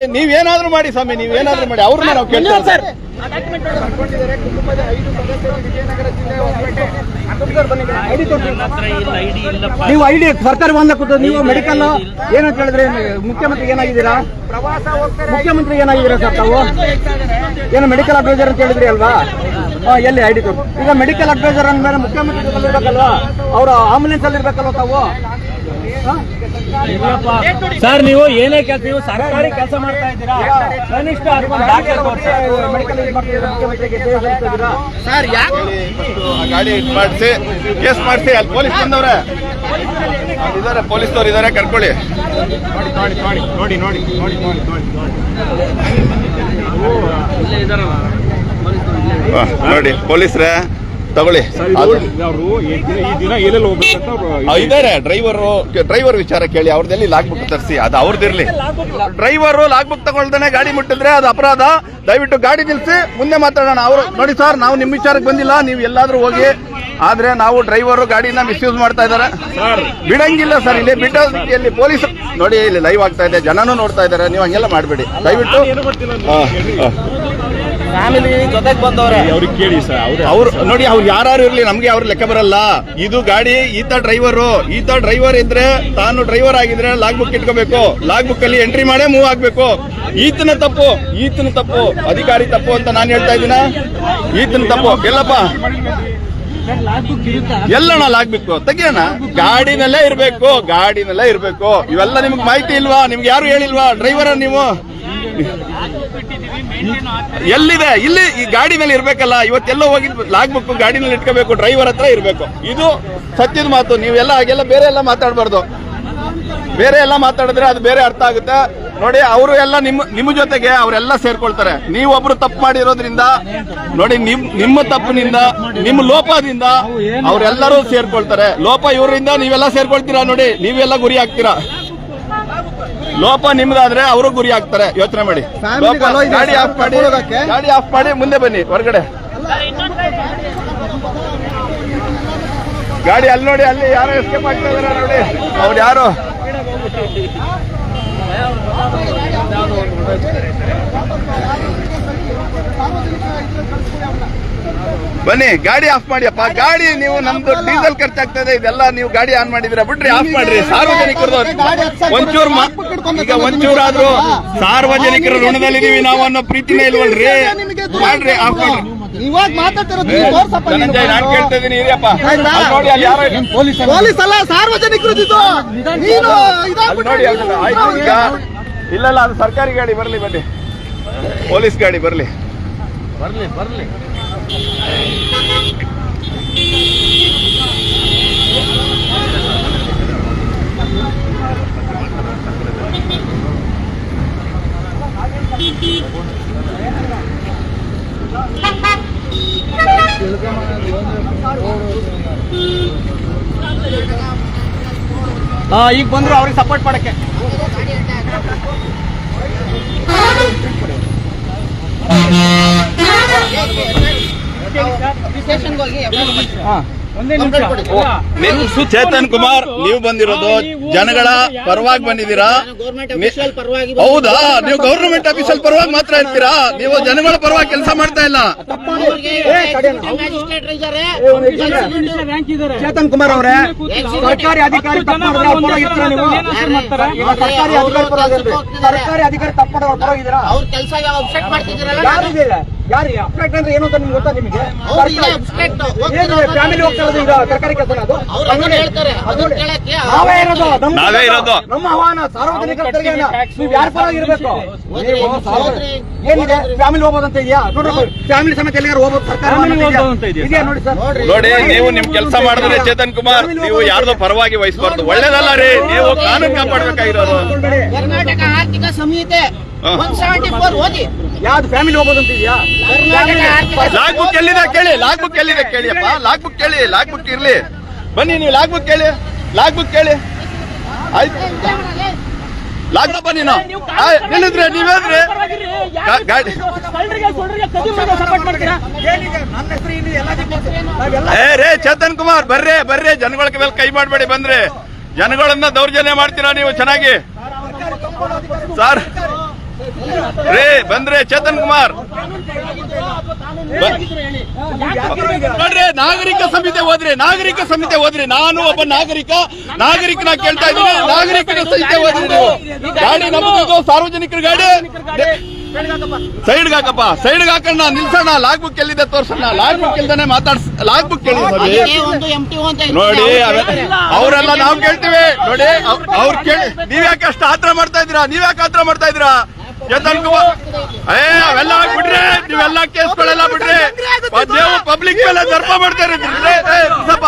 ನೀವೇನಾದ್ರೂ ಮಾಡಿ ಸ್ವಾಮಿ ನೀವೇನಾದ್ರೂ ಮಾಡಿ. ಅವ್ರನ್ನ ನಾವು ಕೇಳ್ತೀವಿ ಸರ್ ನೀವು ಐಡಿ ಸರ್ಕಾರ ಬಂದ ಕೂತು ನೀವು ಮೆಡಿಕಲ್ ಏನಂತ ಹೇಳಿದ್ರೆ ಮುಖ್ಯಮಂತ್ರಿ ಏನಾಗಿದ್ದೀರಾ? ಮುಖ್ಯಮಂತ್ರಿ ಏನಾಗಿದ್ದೀರಾ ಸರ್ ತಾವು? ಏನು ಮೆಡಿಕಲ್ ಅಡ್ವೈಸರ್ ಅಂತ ಹೇಳಿದ್ರಿ ಅಲ್ವಾ? ಹಾ, ಎಲ್ಲಿ ಐಡಿ ತೋರಿಸಿ ಈಗ ಮೆಡಿಕಲ್ ಅಡ್ವೈಸರ್ ಅಂದ್ಮೇಲೆ ಮುಖ್ಯಮಂತ್ರಿ ಇರಬೇಕಲ್ವಾ ಅವರು ಆಂಬುಲೆನ್ಸ್ ಅಲ್ಲಿ ಇರ್ಬೇಕಲ್ವಾ ತಾವು? ಸರ್ ನೀವು ಏನೇ ಕೆಲಸ ನೀವು ಸರ್ಕಾರಿ ಕೆಲಸ ಮಾಡ್ತಾ ಇದ್ದೀರಾ ಕನಿಷ್ಠ ಅದಕ್ಕೊಂದು ದಾಖಲೆ ತೋರಿಸಿ. ಸೇವೆ ಸಲ್ಲಿಸ್ತಿದ್ದೀರಾ? ಆ ಗಾಡಿ ಇದ್ ಮಾಡಿಸಿ ಕೇಸ್ ಮಾಡಿಸಿ ಅಲ್ಲಿ ಪೊಲೀಸ್ ಬಂದವ್ರೆ ಇದಾರೆ ಪೊಲೀಸ್ನವ್ರು ಇದಾರೆ ಕರ್ಕೊಳ್ಳಿ ನೋಡಿ ನೋಡಿ ನೋಡಿ ನೋಡಿ ನೋಡಿ ನೋಡಿ ನೋಡಿ ನೋಡಿ ನೋಡಿ ಪೊಲೀಸ್ರೆ ತಗೊಳ್ಳಿ. ಇದಾರೆ ಡ್ರೈವರ್ ಡ್ರೈವರ್ ವಿಚಾರ ಕೇಳಿ ಅವ್ರದಲ್ಲಿ ಲಾಗ್ ಬುಕ್ ತರಿಸಿ ಅದು ಅವ್ರದಿರ್ಲಿ ಡ್ರೈವರು ಲಾಗ್ ಬುಕ್ ತಗೊಳ್ದೇ ಗಾಡಿ ಮುಟ್ಟಿದ್ರೆ ಅದು ಅಪರಾಧ. ದಯವಿಟ್ಟು ಗಾಡಿ ನಿಲ್ಸಿ ಮುಂದೆ ಮಾತಾಡೋಣ. ಅವರು ನೋಡಿ ಸರ್ ನಾವು ನಿಮ್ಮ ವಿಚಾರಕ್ಕೆ ಬಂದಿಲ್ಲ ನೀವು ಎಲ್ಲಾದ್ರೂ ಹೋಗಿ ಆದ್ರೆ ನಾವು ಡ್ರೈವರು ಗಾಡಿನ ಮಿಸ್ಯೂಸ್ ಮಾಡ್ತಾ ಇದಾರೆ ಬಿಡಂಗಿಲ್ಲ ಸರ್ ಇಲ್ಲಿ ಬಿಟ್ಟ ಇಲ್ಲಿ ಪೊಲೀಸ್ ನೋಡಿ ಇಲ್ಲಿ ಲೈವ್ ಆಗ್ತಾ ಇದೆ ಜನನೂ ನೋಡ್ತಾ ಇದಾರೆ ನೀವು ಹಂಗೆಲ್ಲ ಮಾಡಬೇಡಿ. ದಯವಿಟ್ಟು. ಫ್ಯಾಮಿಲಿ ಜೊತೆಗೆ ಬಂದವ್ರೆ. ಅವ್ರಿಗೆ ಕೇಳಿ ಸರ್ ಅವ್ರು. ಅವ್ರು ನೋಡಿ ಅವ್ರು ಯಾರು ಇರ್ಲಿ ನಮ್ಗೆ ಅವ್ರ ಲೆಕ್ಕ ಬರಲ್ಲ. ಇದು ಗಾಡಿ ಈತ ಡ್ರೈವರು ಈತ ಡ್ರೈವರ್ ಇದ್ರೆ ತಾನು ಡ್ರೈವರ್ ಆಗಿದ್ರೆ ಲಾಗ್ ಬುಕ್ ಇಟ್ಕೋಬೇಕು. ಲಾಗ್ ಬುಕ್ ಅಲ್ಲಿ ಎಂಟ್ರಿ ಮಾಡೇ ಮೂವ್ ಆಗ್ಬೇಕು. ಈತನ ತಪ್ಪು ಈತನ ತಪ್ಪು. ಅಧಿಕಾರಿ ತಪ್ಪು ಅಂತ ನಾನು ಹೇಳ್ತಾ ಇದ್ದೀನ? ಈತನ ತಪ್ಪು. ಎಲ್ಲಪ್ಪ? ಎಲ್ಲಣ್ಣ ಲಾಗ್ಬೇಕು ತೆಗಿಯೋಣ. ಗಾಡಿನಲ್ಲೇ ಇರ್ಬೇಕು ಗಾಡಿನಲ್ಲೇ ಇರ್ಬೇಕು. ಇವೆಲ್ಲ ನಿಮ್ಗೆ ಮಾಹಿತಿ ಇಲ್ವಾ? ನಿಮ್ಗೆ ಯಾರು ಹೇಳಿಲ್ವಾ? ಡ್ರೈವರ ನೀವು? ಎಲ್ಲಿದೆ? ಇಲ್ಲಿ ಈ ಗಾಡಿನಲ್ಲಿ ಇರ್ಬೇಕಲ್ಲ. ಇವತ್ತೆಲ್ಲೋ ಲಾಗ್ ಲಾಗ್ಬೇಕು ಗಾಡಿನಲ್ಲಿ ಇಟ್ಕೋಬೇಕು ಡ್ರೈವರ್ ಹತ್ರ ಇರ್ಬೇಕು. ಇದು ಸತ್ಯದ ಮಾತು. ನೀವೆಲ್ಲ ಹಾಗೆಲ್ಲ ಬೇರೆ ಎಲ್ಲ ಮಾತಾಡಬಾರ್ದು. ಬೇರೆ ಎಲ್ಲ ಮಾತಾಡಿದ್ರೆ ಅದು ಬೇರೆ ಅರ್ಥ ಆಗುತ್ತೆ. ನೋಡಿ, ಅವರು ಎಲ್ಲ ನಿಮ್ಮ ನಿಮ್ಮ ಜೊತೆಗೆ ಅವರೆಲ್ಲ ಸೇರ್ಕೊಳ್ತಾರೆ. ನೀವೊಬ್ರು ತಪ್ಪು ಮಾಡಿರೋದ್ರಿಂದ, ನೋಡಿ, ನಿಮ್, ನಿಮ್ಮ ತಪ್ಪಿನಿಂದ, ನಿಮ್ಮ ಲೋಪದಿಂದ ಅವರೆಲ್ಲರೂ ಸೇರ್ಕೊಳ್ತಾರೆ. ಲೋಪ ಇವರಿಂದ ನೀವೆಲ್ಲ ಸೇರ್ಕೊಳ್ತೀರಾ ನೋಡಿ? ನೀವೆಲ್ಲ ಗುರಿ ಆಗ್ತೀರಾ ಲೋಪ ನಿಮ್ದಾದ್ರೆ ಅವರು ಗುರಿ ಆಗ್ತಾರೆ ಯೋಚನೆ ಮಾಡಿ. ಗಾಡಿ ಆಫ್ ಮಾಡಿ ಗಾಡಿ ಆಫ್ ಮಾಡಿ ಮುಂದೆ ಬನ್ನಿ ಹೊರಗಡೆ. ಗಾಡಿ ಅಲ್ಲಿ ನೋಡಿ ಅಲ್ಲಿ ಯಾರು ಎಸ್ಕೇಪ್ ಆಗ್ತಾ ಇದಾರೆ ನೋಡಿ. ಅವ್ರು ಯಾರು? ಬನ್ನಿ ಗಾಡಿ ಆಫ್ ಮಾಡಿ ಅಪ್ಪ. ಗಾಡಿ ನೀವು ನಮ್ದು ಡೀಸೆಲ್ ಖರ್ಚಾಗ್ತದೆ ಇದೆಲ್ಲ ನೀವು ಗಾಡಿ ಆನ್ ಮಾಡಿದ್ರೆ ಬಿಡ್ರಿ ಆಫ್ ಮಾಡ್ರಿ. ಸಾರ್ವಜನಿಕರು ಒಂಚೂರು ಈಗ ಒಂಚೂರಾದ್ರೂ ಸಾರ್ವಜನಿಕರ ಋಣದಲ್ಲಿದ್ದೀವಿ ನಾವು ಅನ್ನೋ ಪ್ರೀತಿನೇ ಇಲ್ವಲ್ರಿ? ಮಾಡ್ರಿ ಇವಾಗ ಮಾತಾಡ್ತಿರೋದು ನೀವು ತೋರ್ಸಪ್ಪ ನಾನು ಕೇಳ್ತಾ ಇದೀನಿ ಇರಿಯಪ್ಪ ನೋಡಿ ಅಲ್ಲಿ ಯಾರೋ ಪೊಲೀಸ್ ಅಲ್ಲ? ಸಾರ್ವಜನಿಕರು ಇದು. ನೀನು ಅಲ್ಲಿ ನೋಡಿ ಆಯ್ತು ಈಗ ಇಲ್ಲ ಇಲ್ಲ ಅದು ಸರ್ಕಾರಿ ಗಾಡಿ ಬರ್ಲಿ ಬನ್ನಿ. ಪೊಲೀಸ್ ಗಾಡಿ ಬರ್ಲಿ. ಬರ್ಲಿ ಬರ್ಲಿ. ಈಗ ಬಂದ್ರು ಅವ್ರಿಗೆ ಸಪೋರ್ಟ್ ಮಾಡಕ್ಕೆ. ಚೇತನ್ ಕುಮಾರ್ ನೀವು ಬಂದಿರೋದು ಜನಗಳ ಪರವಾಗಿ ಬಂದಿದ್ದೀರಾ? ಹೌದಾ? ನೀವು ಗೌರ್ಮೆಂಟ್ ಆಫೀಸಲ್ಲಿ ಪರವಾಗಿ ಮಾತ್ರ ಇರ್ತೀರಾ? ನೀವು ಜನಗಳ ಪರವಾಗಿ ಕೆಲಸ ಮಾಡ್ತಾ ಇಲ್ಲ? ಚೇತನ್ ಕುಮಾರ್ ಅವರೇ ಸರ್ಕಾರಿ ಅಧಿಕಾರಿ ಸರ್ಕಾರಿ ಅಧಿಕಾರಿ ಸರ್ಕಾರಿ ಅಧಿಕಾರಿ ತಪ್ಪು ಅಬ್ಸ್ಟ್ರಾಕ್ಟ್ ಅಂದ್ರೆ ಏನು ಅಂತ ನಿಮ್ಗೆ ಗೊತ್ತಾ ಫ್ಯಾಮಿಲಿ ಹೋಗ್ತಾ ಇರೋದು ಈಗ ಸರ್ಕಾರಿ ಕೆಲಸ ಅದು ಅವ್ರು ಹೇಳ್ತಾರೆ ಅದನ್ನ ಕೇಳಕ್ಕೆ ನಾವೇ ಇರೋದು ನಮ್ಮ ನಾವೇ ಇರೋದು. ನಮ್ಮ ಆಹ್ವಾನ ಸಾರ್ವಜನಿಕ ನೀವು ಯಾರ ಪರವಾಗಿ ಇರಬೇಕು? ಏನಿದೆ? ಫ್ಯಾಮಿಲಿ ಹೋಗೋದಂತ ಇದೆಯಾ? ನೋಡ್ರಿ ಫ್ಯಾಮಿಲಿ ಸಮೇತ ಎಲ್ಲಿಗಾರು ಹೋಗೋದು ಸರ್ಕಾರ ಇದೆಯಾ? ನೋಡಿ ಸರ್. ನೋಡಿ ನೀವು ನಿಮ್ ಕೆಲಸ ಮಾಡಿದ್ರೆ ಚೇತನ್ ಕುಮಾರ್ ನೀವು ಯಾರ್ದೋ ಪರವಾಗಿ ವಹಿಸಬಾರ್ದು. ಒಳ್ಳೇದಲ್ಲ ರೀ ನೀವು ಕಾನೂನು ಕಾಪಾಡ್ಬೇಕಾಗಿರೋದು ಕರ್ನಾಟಕ ಆರ್ಥಿಕ ಸಂಹಿತೆ. ಒನ್ ಸೆವೆಂಟಿ ಫೋರ್ ಓದಿ. ಯಾವ್ದು ಫ್ಯಾಮಿಲಿ ಹೋಗೋದಂತ ಇದೆಯಾ ಕರ್ನಾಟಕ ಲಾಗ್ ಬುಕ್ ಎಲ್ಲಿದೆ ಕೇಳಿ ಲಾಗ್ ಬುಕ್ ಎಲ್ಲಿದೆ ಕೇಳಿಯಪ್ಪ? ಲಾಗ್ ಬುಕ್ ಕೇಳಿ ಲಾಗ್ ಬುಕ್ ಇರ್ಲಿ. ಬನ್ನಿ ನೀವು ಲಾಗ್ ಬುಕ್ ಕೇಳಿ ಲಾಗ್ ಬುಕ್ ಕೇಳಿ. ಆಯ್ತು. ಲಾಗ್ ಬನ್ನಿ ನಾವು. ನಿಲ್ಲಿದ್ರೆ ನೀವೇನ್ರಿ ಗಾಡಿ. ಏ ರೇ ಚೇತನ್ ಕುಮಾರ್ ಬರ್ರಿ ಬರ್ರಿ. ಜನಗಳ ಮೇಲೆ ಕೈ ಮಾಡಬೇಡಿ ಬಂದ್ರೆ. ಜನಗಳನ್ನ ದೌರ್ಜನ್ಯ ಮಾಡ್ತೀರಾ ನೀವು ಚೆನ್ನಾಗಿ? ಸರ್ ರೇ ಬಂದ್ರೆ ಚೇತನ್ ಕುಮಾರ್. ನೋಡ್ರಿ ನಾಗರಿಕ ಸಂಹಿತೆ ಹೋದ್ರಿ ನಾಗರಿಕ ಸಂಹಿತೆ ಹೋದ್ರಿ ನಾನು ಒಬ್ಬ ನಾಗರಿಕ ನಾಗರಿಕನ ಕೇಳ್ತಾ ಇದ್ದೀನಿ. ನಾಗರಿಕನ ಸಂಹಿತೆ ಹೋದ್ರಿ ನೀವು. ಗಾಡಿ ನಮ್ಮದು ಸಾರ್ವಜನಿಕರ ಗಾಡಿ. ಸೈಡ್ ಹಾಕಪ್ಪ ಸೈಡ್ ಹಾಕಣ್ಣ ನಿಲ್ಸೋಣ ಲಾಗ್ ಬುಕ್ ಎಲ್ಲಿದೆ ತೋರ್ಸೋಣ ಲಾಗ್ ಬುಕ್ ಇಲ್ದಾನೆ ಮಾತಾಡ್ಸ ಲಾಗ್ ಬುಕ್ ಕೇಳಿ ನೋಡಿ ಅದಕ್ಕೆ ಒಂದು ಎಂ ಟಿ ಅಂತ ನೋಡಿ ಅವ್ರು ಅವರೆಲ್ಲ ನಾವು ಕೇಳ್ತೀವಿ. ನೋಡಿ ಅವ್- ಅವ್ರು ಕೇಳಿ ನೀವ್ ಯಾಕೆ ಅಷ್ಟು ಆತರ ಮಾಡ್ತಾ ಇದ್ದೀರಾ? ನೀವ್ ಯಾಕೆ ಆತರ ಮಾಡ್ತಾ ಏ ಅವೆಲ್ಲ ಬಿಡ್ರಿ ನೀವೆಲ್ಲ ಕೇಸ್ಗಳೆಲ್ಲ ಬಿಡ್ರಿ ನೀವು ಪಬ್ಲಿಕ್ ಮೇಲೆ ದರ್ಪ ಮಾಡ್ತಾರೆ ಸ್ವಲ್ಪ